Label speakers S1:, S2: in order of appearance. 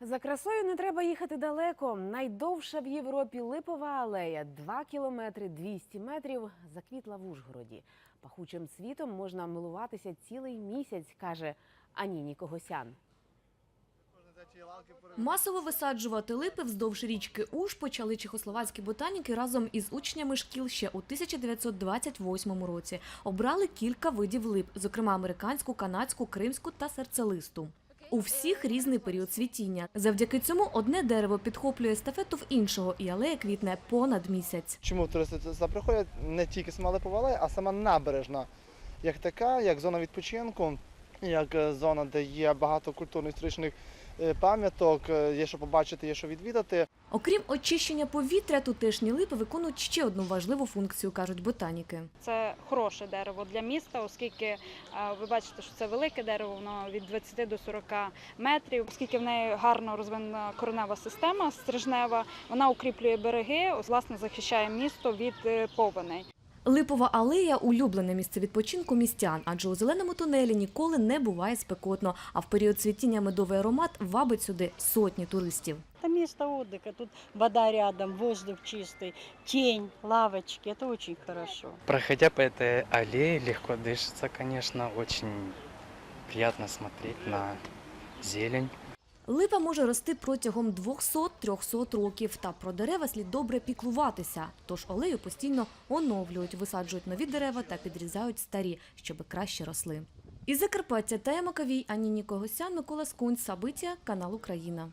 S1: За красою не треба їхати далеко. Найдовша в Європі липова алея 2 кілометри 200 метрів заквітла в Ужгороді. Пахучим цвітом можна милуватися цілий місяць, каже Аніні Когосян.
S2: Масово висаджувати липи вздовж річки Уж почали чехословацькі ботаніки разом із учнями шкіл ще у 1928 році. Обрали кілька видів лип, зокрема американську, канадську, кримську та серцелисту. У всіх різний період цвітіння. Завдяки цьому одне дерево підхоплює естафету в іншого, і алея квітне понад місяць.
S3: Чому туристи сюди приходять? Не тільки сама Липова алея, а сама набережна, як така, як зона відпочинку, як е, зона, де є багато культурно-історичних е, пам'яток, е, є що побачити, є що відвідати.
S2: Окрім очищення повітря, тутешні липи виконують ще одну важливу функцію, кажуть ботаніки.
S4: Це хороше дерево для міста, оскільки ви бачите, що це велике дерево, воно від 20 до 40 метрів. Оскільки в неї гарно розвинена коренева система стрижнева, вона укріплює береги, власне захищає місто від повеней.
S2: Липова алея улюблене місце відпочинку містян, адже у зеленому тунелі ніколи не буває спекотно. А в період цвітіння медовий аромат вабить сюди сотні туристів.
S5: Это место отдыха. Тут вода рядом, воздух чистый, тень, лавочки. Это очень хорошо.
S6: Проходя по этой аллее, легко дышится, конечно, очень приятно смотреть на зелень.
S2: Липа може рости протягом 200-300 років. Та про дерева слід добре піклуватися. Тож олею постійно оновлюють, висаджують нові дерева та підрізають старі, щоб краще росли. Із Закарпаття та Маковій, Аніні Нікогосян, Микола Скунь, Сабиття, канал Україна.